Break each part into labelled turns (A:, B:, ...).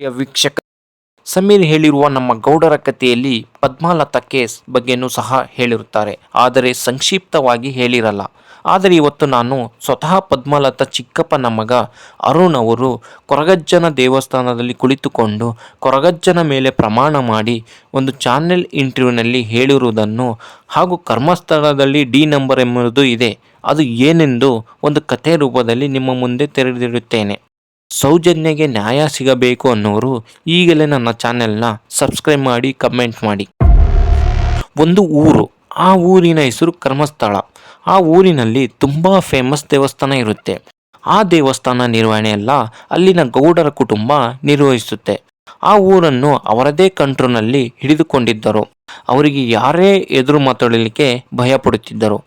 A: ವೀಕ್ಷಕ, ಸಮೀರ್ ಹೇಳಿರುವ ನಮ್ಮ ಗೌಡರ ಕಥೆಯಲ್ಲಿ ಪದ್ಮಾಲತಾ ಕೇಸ್ ಬಗ್ಗೆನೂ ಸಹ ಹೇಳಿರುತ್ತಾರೆ. ಆದರೆ ಸಂಕ್ಷಿಪ್ತವಾಗಿ ಹೇಳಿರಲ್ಲ. ಆದರೆ ಇವತ್ತು ನಾನು ಸ್ವತಃ ಪದ್ಮಾಲತಾ ಚಿಕ್ಕಪ್ಪನ ಮಗ ಅರುಣ್ ಅವರು ಕೊರಗಜ್ಜನ ದೇವಸ್ಥಾನದಲ್ಲಿ ಕುಳಿತುಕೊಂಡು ಕೊರಗಜ್ಜನ ಮೇಲೆ ಪ್ರಮಾಣ ಮಾಡಿ ಒಂದು ಚಾನೆಲ್ ಇಂಟರ್ವ್ಯೂನಲ್ಲಿ ಹೇಳಿರುವುದನ್ನು ಹಾಗೂ ಕರ್ಮಸ್ಥಳದಲ್ಲಿ ಡಿ ನಂಬರ್ ಎಂಬುದು ಇದೆ. ಅದು ಏನೆಂದು ಒಂದು ಕಥೆ ರೂಪದಲ್ಲಿ ನಿಮ್ಮ ಮುಂದೆ ತೆರೆದಿರುತ್ತೇನೆ ಸೌಜನ್ಯಗೆ ನ್ಯಾಯ ಸಿಗಬೇಕು ಅನ್ನೋರು ಈಗಲೇ ನನ್ನ ಚಾನೆಲ್ನ ಸಬ್ಸ್ಕ್ರೈಬ್ ಮಾಡಿ, ಕಮೆಂಟ್ ಮಾಡಿ. ಒಂದು ಊರು, ಆ ಊರಿನ ಹೆಸರು ಕರ್ಮಸ್ಥಳ. ಆ ಊರಿನಲ್ಲಿ ತುಂಬ ಫೇಮಸ್ ದೇವಸ್ಥಾನ ಇರುತ್ತೆ. ಆ ದೇವಸ್ಥಾನ ನಿರ್ವಹಣೆ ಎಲ್ಲ ಅಲ್ಲಿನ ಗೌಡರ ಕುಟುಂಬ ನಿರ್ವಹಿಸುತ್ತೆ. ಆ ಊರನ್ನು ಅವರದೇ ಕಂಟ್ರೋಲ್ನಲ್ಲಿ ಹಿಡಿದುಕೊಂಡಿದ್ದರು. ಅವರಿಗೆ ಯಾರೇ ಎದುರು ಮಾತಾಡಲಿಕ್ಕೆ ಭಯ ಪಡುತ್ತಿದ್ದರು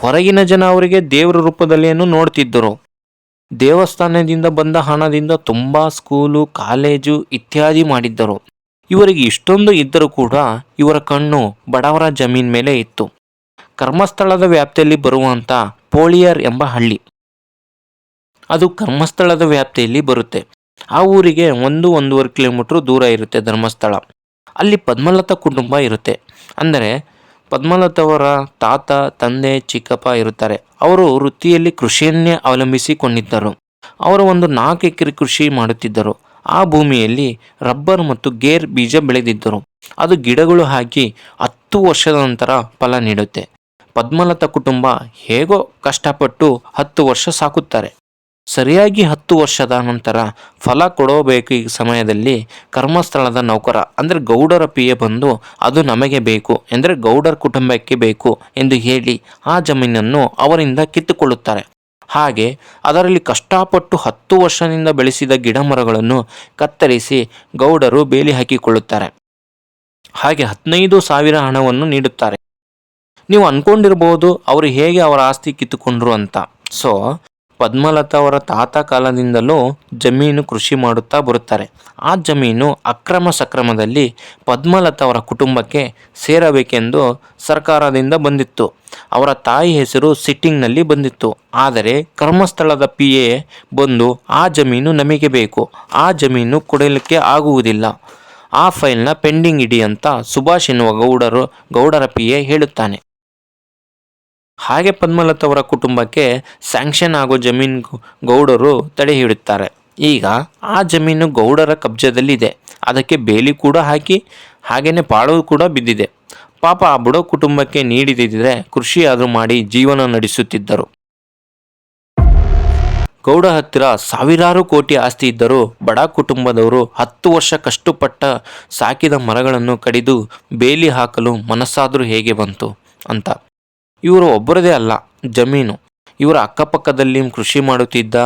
A: ಹೊರಗಿನ ಜನ ಅವರಿಗೆ ದೇವರ ರೂಪದಲ್ಲಿಯನ್ನು ನೋಡ್ತಿದ್ದರು. ದೇವಸ್ಥಾನದಿಂದ ಬಂದ ಹಣದಿಂದ ತುಂಬ ಸ್ಕೂಲು ಕಾಲೇಜು ಇತ್ಯಾದಿ ಮಾಡಿದ್ದರು. ಇವರಿಗೆ ಇಷ್ಟೊಂದು ಇದ್ದರೂ ಕೂಡ ಇವರ ಕಣ್ಣು ಬಡವರ ಜಮೀನ್ ಮೇಲೆ ಇತ್ತು. ಕರ್ಮಸ್ಥಳದ ವ್ಯಾಪ್ತಿಯಲ್ಲಿ ಬರುವಂಥ ಪೋಳಿಯರ್ ಎಂಬ ಹಳ್ಳಿ. ಅದು ಕರ್ಮಸ್ಥಳದ ವ್ಯಾಪ್ತಿಯಲ್ಲಿ ಬರುತ್ತೆ. ಆ ಊರಿಗೆ ಒಂದು ಒಂದೂವರೆ ಕಿಲೋಮೀಟ್ರ್ ದೂರ ಇರುತ್ತೆ ಧರ್ಮಸ್ಥಳ. ಅಲ್ಲಿ ಪದ್ಮಲತಾ ಕುಟುಂಬ ಇರುತ್ತೆ. ಅಂದರೆ ಪದ್ಮಲತವರ ತಾತ, ತಂದೆ, ಚಿಕ್ಕಪ್ಪ ಇರುತ್ತಾರೆ. ಅವರು ವೃತ್ತಿಯಲ್ಲಿ ಕೃಷಿಯನ್ನೇ ಅವಲಂಬಿಸಿಕೊಂಡಿದ್ದರು. ಅವರು ಒಂದು ನಾಲ್ಕು ಎಕರೆ ಕೃಷಿ ಮಾಡುತ್ತಿದ್ದರು. ಆ ಭೂಮಿಯಲ್ಲಿ ರಬ್ಬರ್ ಮತ್ತು ಗೇರ್ ಬೀಜ ಬೆಳೆದಿದ್ದರು. ಅದು ಗಿಡಗಳು ಹಾಕಿ ಹತ್ತು ವರ್ಷದ ನಂತರ ಫಲ ನೀಡುತ್ತೆ. ಪದ್ಮಲತಾ ಕುಟುಂಬ ಹೇಗೋ ಕಷ್ಟಪಟ್ಟು ಹತ್ತು ವರ್ಷ ಸಾಕುತ್ತಾರೆ. ಸರಿಯಾಗಿ ಹತ್ತು ವರ್ಷದ ನಂತರ ಫಲ ಕೊಡಬೇಕು ಈ ಸಮಯದಲ್ಲಿ ಕರ್ಮಸ್ಥಳದ ನೌಕರ. ಅಂದರೆ ಗೌಡರ ಪಿಯೆ ಬಂದು ಅದು ನಮಗೆ ಬೇಕು ಎಂದರೆ ಗೌಡರ ಕುಟುಂಬಕ್ಕೆ ಬೇಕು ಎಂದು ಹೇಳಿ ಆ ಜಮೀನನ್ನು ಅವರಿಂದ ಕಿತ್ತುಕೊಳ್ಳುತ್ತಾರೆ. ಹಾಗೆ ಅದರಲ್ಲಿ ಕಷ್ಟಪಟ್ಟು ಹತ್ತು ವರ್ಷದಿಂದ ಬೆಳೆಸಿದ ಗಿಡ ಮರಗಳನ್ನು ಕತ್ತರಿಸಿ ಗೌಡರು ಬೇಲಿ ಹಾಕಿಕೊಳ್ಳುತ್ತಾರೆ. ಹಾಗೆ ಹದಿನೈದು ಸಾವಿರ ಹಣವನ್ನು ನೀಡುತ್ತಾರೆ. ನೀವು ಅಂದ್ಕೊಂಡಿರ್ಬೋದು ಅವರು ಹೇಗೆ ಅವರ ಆಸ್ತಿ ಕಿತ್ತುಕೊಂಡ್ರು ಅಂತ. ಸೊ ಪದ್ಮಲತಾ ಅವರ ತಾತ ಕಾಲದಿಂದಲೂ ಜಮೀನು ಕೃಷಿ ಮಾಡುತ್ತಾ ಬರುತ್ತಾರೆ. ಆ ಜಮೀನು ಅಕ್ರಮ ಸಕ್ರಮದಲ್ಲಿ ಪದ್ಮಲತಾ ಅವರ ಕುಟುಂಬಕ್ಕೆ ಸೇರಬೇಕೆಂದು ಸರ್ಕಾರದಿಂದ ಬಂದಿತ್ತು. ಅವರ ತಾಯಿ ಹೆಸರು ಸಿಟ್ಟಿಂಗ್ನಲ್ಲಿ ಬಂದಿತ್ತು. ಆದರೆ ಕರ್ಮಸ್ಥಳದ ಪಿ ಎ ಬಂದು ಆ ಜಮೀನು ನಮಗೆ ಬೇಕು. ಆ ಜಮೀನು ಕೊಡಲಿಕ್ಕೆ ಆಗುವುದಿಲ್ಲ. ಆ ಫೈಲ್ನ ಪೆಂಡಿಂಗ್ ಇಡಿ ಅಂತ ಸುಭಾಷ್ ಎನ್ನುವ ಗೌಡರು, ಗೌಡರ ಪಿ ಎ ಹೇಳುತ್ತಾನೆ. ಹಾಗೆ ಪದ್ಮಲತಾ ಅವರ ಕುಟುಂಬಕ್ಕೆ ಸ್ಯಾಂಕ್ಷನ್ ಆಗೋ ಜಮೀನು ಗೌಡರು ತಡೆ ಹಿಡುತ್ತಾರೆ ಈಗ ಆ ಜಮೀನು ಗೌಡರ ಕಬ್ಜದಲ್ಲಿದೆ. ಅದಕ್ಕೆ ಬೇಲಿ ಕೂಡ ಹಾಕಿ ಹಾಗೆಯೇ ಪಾಳು ಕೂಡ ಬಿದ್ದಿದೆ. ಪಾಪ ಆ ಬುಡ ಕುಟುಂಬಕ್ಕೆ ನೀಡಿದಿದ್ರೆ ಕೃಷಿ ಆದರೂ ಮಾಡಿ ಜೀವನ ನಡೆಸುತ್ತಿದ್ದರು. ಗೌಡ ಹತ್ತಿರ ಸಾವಿರಾರು ಕೋಟಿ ಆಸ್ತಿ ಇದ್ದರೂ ಬಡ ಕುಟುಂಬದವರು ಹತ್ತು ವರ್ಷ ಕಷ್ಟಪಟ್ಟ ಸಾಕಿದ ಮರಗಳನ್ನು ಕಡಿದು ಬೇಲಿ ಹಾಕಲು ಮನಸ್ಸಾದರೂ ಹೇಗೆ ಬಂತು ಅಂತ. ಇವರು ಒಬ್ಬರದೇ ಅಲ್ಲ, ಜಮೀನು. ಇವರ ಅಕ್ಕಪಕ್ಕದಲ್ಲಿ ಕೃಷಿ ಮಾಡುತ್ತಿದ್ದ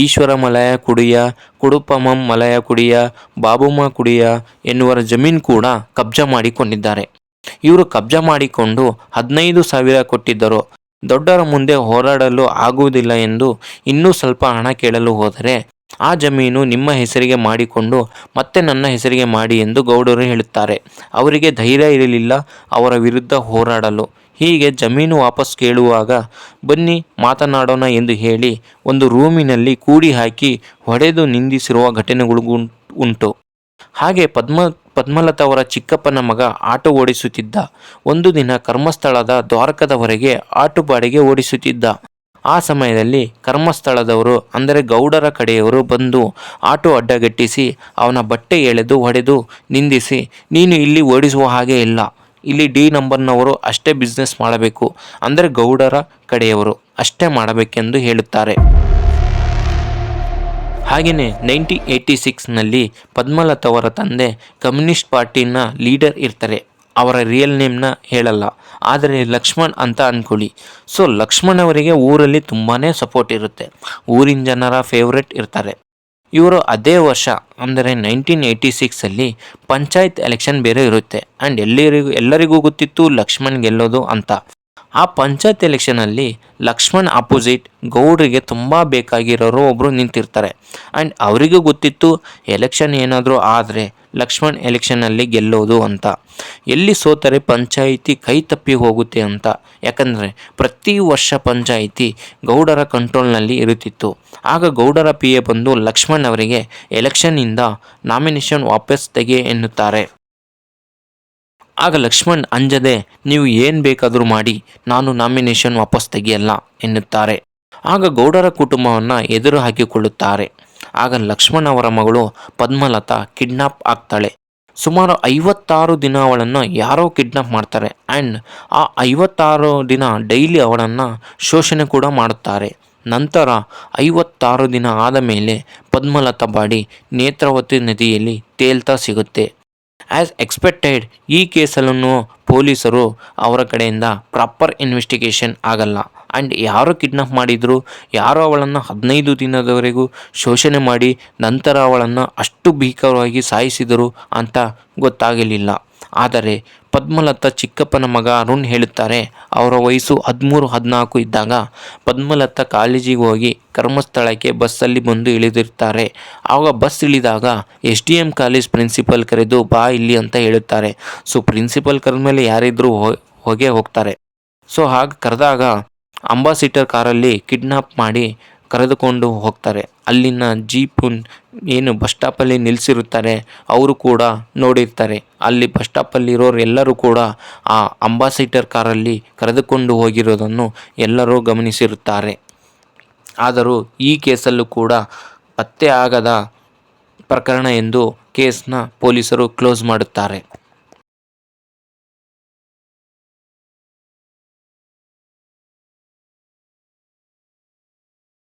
A: ಈಶ್ವರ ಮಲಯ ಕುಡಿಯ, ಕುಡುಪಮಂ ಮಲಯ ಕುಡಿಯ, ಬಾಬುಮ ಕುಡಿಯ ಎನ್ನುವರ ಜಮೀನು ಕೂಡ ಕಬ್ಜಾ ಮಾಡಿಕೊಂಡಿದ್ದಾರೆ. ಇವರು ಕಬ್ಜಾ ಮಾಡಿಕೊಂಡು ಹದಿನೈದು ಸಾವಿರ ಕೊಟ್ಟಿದ್ದರು. ದೊಡ್ಡರ ಮುಂದೆ ಹೋರಾಡಲು ಆಗುವುದಿಲ್ಲ ಎಂದು ಇನ್ನೂ ಸ್ವಲ್ಪ ಹಣ ಕೇಳಲು ಹೋದರೆ ಆ ಜಮೀನು ನಿಮ್ಮ ಹೆಸರಿಗೆ ಮಾಡಿಕೊಂಡು ಮತ್ತೆ ನನ್ನ ಹೆಸರಿಗೆ ಮಾಡಿ ಎಂದು ಗೌಡರು ಹೇಳುತ್ತಾರೆ. ಅವರಿಗೆ ಧೈರ್ಯ ಇರಲಿಲ್ಲ, ಅವರ ವಿರುದ್ಧ ಹೋರಾಡಲು. ಹೀಗೆ ಜಮೀನು ವಾಪಸ್ ಕೇಳುವಾಗ, ಬನ್ನಿ ಮಾತನಾಡೋಣ ಎಂದು ಹೇಳಿ ಒಂದು ರೂಮಿನಲ್ಲಿ ಕೂಡಿ ಹಾಕಿ ಹೊಡೆದು ನಿಂದಿಸಿರುವ ಘಟನೆಗಳು ಉಂಟು. ಹಾಗೆ ಪದ್ಮ ಪದ್ಮಲತಾ ಅವರ ಚಿಕ್ಕಪ್ಪನ ಮಗ ಆಟೋ ಓಡಿಸುತ್ತಿದ್ದ. ಒಂದು ದಿನ ಕರ್ಮಸ್ಥಳದ ದ್ವಾರಕದವರೆಗೆ ಆಟೋ ಬಾಡಿಗೆ ಓಡಿಸುತ್ತಿದ್ದ. ಆ ಸಮಯದಲ್ಲಿ ಕರ್ಮಸ್ಥಳದವರು, ಅಂದರೆ ಗೌಡರ ಕಡೆಯವರು ಬಂದು ಆಟೋ ಅಡ್ಡಗಟ್ಟಿಸಿ, ಅವನ ಬಟ್ಟೆ ಎಳೆದು ಹೊಡೆದು ನಿಂದಿಸಿ, ನೀನು ಇಲ್ಲಿ ಓಡಿಸುವ ಹಾಗೆ ಇಲ್ಲ. ಇಲ್ಲಿ ಡಿ ನಂಬರ್ನವರು ಅಷ್ಟೇ ಬಿಸ್ನೆಸ್ ಮಾಡಬೇಕು. ಅಂದರೆ ಗೌಡರ ಕಡೆಯವರು ಅಷ್ಟೇ ಮಾಡಬೇಕೆಂದು ಹೇಳುತ್ತಾರೆ. ಹಾಗೆಯೇ ನೈನ್ಟೀನ್ ಏಯ್ಟಿ ಸಿಕ್ಸ್ನಲ್ಲಿ ಪದ್ಮಲತಾ ಅವರ ತಂದೆ ಕಮ್ಯುನಿಸ್ಟ್ ಪಾರ್ಟಿನ ಲೀಡರ್ ಇರ್ತಾರೆ. ಅವರ ರಿಯಲ್ ನೇಮ್ನ ಹೇಳಲ್ಲ. ಆದರೆ ಲಕ್ಷ್ಮಣ್ ಅಂತ ಅಂದ್ಕೊಳ್ಳಿ ಸೊ ಲಕ್ಷ್ಮಣ್ ಅವರಿಗೆ ಊರಲ್ಲಿ ತುಂಬಾ ಸಪೋರ್ಟ್ ಇರುತ್ತೆ. ಊರಿನ ಜನರ ಫೇವ್ರೆಟ್ ಇರ್ತಾರೆ. ಇವರು ಅದೇ ವರ್ಷ, ಅಂದರೆ ನೈನ್ಟೀನ್ ಏಯ್ಟಿ ಸಿಕ್ಸಲ್ಲಿ ಪಂಚಾಯತ್ ಎಲೆಕ್ಷನ್ ಬೇರೆ ಇರುತ್ತೆ. ಆ್ಯಂಡ್ ಎಲ್ಲರಿಗೂ ಎಲ್ಲರಿಗೂ ಗೊತ್ತಿತ್ತು ಲಕ್ಷ್ಮಣ್ ಗೆಲ್ಲೋದು ಅಂತ. ಆ ಪಂಚಾಯತ್ ಎಲೆಕ್ಷನಲ್ಲಿ ಲಕ್ಷ್ಮಣ್ ಅಪೋಸಿಟ್ ಗೌಡ್ರಿಗೆ ತುಂಬ ಬೇಕಾಗಿರೋರು ಒಬ್ಬರು ನಿಂತಿರ್ತಾರೆ. ಆ್ಯಂಡ್ ಅವರಿಗೂ ಗೊತ್ತಿತ್ತು ಎಲೆಕ್ಷನ್ ಏನಾದರೂ ಆದರೆ ಲಕ್ಷ್ಮಣ್ ಎಲೆಕ್ಷನ್ನಲ್ಲಿ ಗೆಲ್ಲೋದು ಅಂತ. ಎಲ್ಲಿ ಸೋತರೆ ಪಂಚಾಯಿತಿ ಕೈ ತಪ್ಪಿ ಹೋಗುತ್ತೆ ಅಂತ. ಯಾಕಂದರೆ ಪ್ರತಿ ವರ್ಷ ಪಂಚಾಯಿತಿ ಗೌಡರ ಕಂಟ್ರೋಲ್ನಲ್ಲಿ ಇರುತ್ತಿತ್ತು. ಆಗ ಗೌಡರ ಪಿ ಎ ಬಂದು ಲಕ್ಷ್ಮಣ್ ಅವರಿಗೆ ಎಲೆಕ್ಷನ್ನಿಂದ ನಾಮಿನೇಷನ್ ವಾಪಸ್ ತೆಗೆ ಎನ್ನುತ್ತಾರೆ. ಆಗ ಲಕ್ಷ್ಮಣ್ ಅಂಜದೆ, ನೀವು ಏನು ಬೇಕಾದರೂ ಮಾಡಿ, ನಾನು ನಾಮಿನೇಷನ್ ವಾಪಸ್ ತೆಗೆಯಲ್ಲ ಎನ್ನುತ್ತಾರೆ. ಆಗ ಗೌಡರ ಕುಟುಂಬವನ್ನು ಎದುರು ಹಾಕಿಕೊಳ್ಳುತ್ತಾರೆ. ಆಗ ಲಕ್ಷ್ಮಣ್ ಅವರ ಮಗಳು ಪದ್ಮಲತಾ ಕಿಡ್ನಾಪ್ ಆಗ್ತಾಳೆ. ಸುಮಾರು ಐವತ್ತಾರು ದಿನ ಅವಳನ್ನು ಯಾರೋ ಕಿಡ್ನಾಪ್ ಮಾಡ್ತಾರೆ. ಆ್ಯಂಡ್ ಆ ಐವತ್ತಾರು ದಿನ ಡೈಲಿ ಅವಳನ್ನು ಶೋಷಣೆ ಕೂಡ ಮಾಡುತ್ತಾರೆ. ನಂತರ ಐವತ್ತಾರು ದಿನ ಆದ ಮೇಲೆ ಪದ್ಮಲತಾ ಬಾಡಿ ನೇತ್ರಾವತಿ ನದಿಯಲ್ಲಿ ತೇಲ್ತಾ ಸಿಗುತ್ತೆ. ಆ್ಯಸ್ ಎಕ್ಸ್ಪೆಕ್ಟೆಡ್ ಈ ಕೇಸಲ್ಲೂ ಪೊಲೀಸರು ಅವರ ಕಡೆಯಿಂದ ಪ್ರಾಪರ್ ಇನ್ವೆಸ್ಟಿಗೇಷನ್ ಆಗಲ್ಲ. ಆ್ಯಂಡ್ ಯಾರು ಕಿಡ್ನಾಪ್ ಮಾಡಿದ್ರು, ಯಾರು ಅವಳನ್ನು ಹದಿನೈದು ದಿನದವರೆಗೂ ಶೋಷಣೆ ಮಾಡಿ ನಂತರ ಅವಳನ್ನು ಅಷ್ಟು ಭೀಕರವಾಗಿ ಸಾಯಿಸಿದರು ಅಂತ ಗೊತ್ತಾಗಲಿಲ್ಲ. ಆದರೆ ಪದ್ಮಲತಾ ಚಿಕ್ಕಪ್ಪನ ಮಗ ಅರುಣ್ ಹೇಳುತ್ತಾರೆ, ಅವರ ವಯಸ್ಸು ಹದಿಮೂರು, ಹದಿನಾಲ್ಕು ಇದ್ದಾಗ ಪದ್ಮಲತಾ ಕಾಲೇಜಿಗೆ ಹೋಗಿ ಕರ್ಮಸ್ಥಳಕ್ಕೆ ಬಸ್ಸಲ್ಲಿ ಬಂದು ಇಳಿದಿರ್ತಾರೆ. ಆಗ bus ಇಳಿದಾಗ S D M college principal ಕರೆದು ಬಾ ಇಲ್ಲಿ ಅಂತ ಹೇಳುತ್ತಾರೆ. ಸೊ, ಪ್ರಿನ್ಸಿಪಲ್ ಕರೆದ್ಮೇಲೆ ಯಾರಿದ್ರೂ ಹೋ- ಹೋಗೇ ಹೋಗ್ತಾರೆ. ಸೊ, ಹಾಗೆ ಕರೆದಾಗ ಅಂಬಾಸಿಟರ್ ಕಾರಲ್ಲಿ ಕಿಡ್ನಾಪ್ ಮಾಡಿ ಕರೆದುಕೊಂಡು ಹೋಗ್ತಾರೆ. ಅಲ್ಲಿನ ಜೀಪು ಏನು ಬಸ್ ಸ್ಟಾಪಲ್ಲಿ ನಿಲ್ಲಿಸಿರುತ್ತಾರೆ ಅವರು ಕೂಡ ನೋಡಿರ್ತಾರೆ. ಅಲ್ಲಿ ಬಸ್ ಸ್ಟಾಪಲ್ಲಿರೋರು ಎಲ್ಲರೂ ಕೂಡ ಆ ಅಂಬಾಸಿಡರ್ ಕಾರಲ್ಲಿ ಕರೆದುಕೊಂಡು ಹೋಗಿರೋದನ್ನು ಎಲ್ಲರೂ ಗಮನಿಸಿರುತ್ತಾರೆ. ಆದರೂ ಈ ಕೇಸಲ್ಲೂ ಕೂಡ ಪತ್ತೆ ಆಗದ ಪ್ರಕರಣ ಎಂದು ಕೇಸ್ನ ಪೊಲೀಸರು ಕ್ಲೋಸ್ ಮಾಡುತ್ತಾರೆ.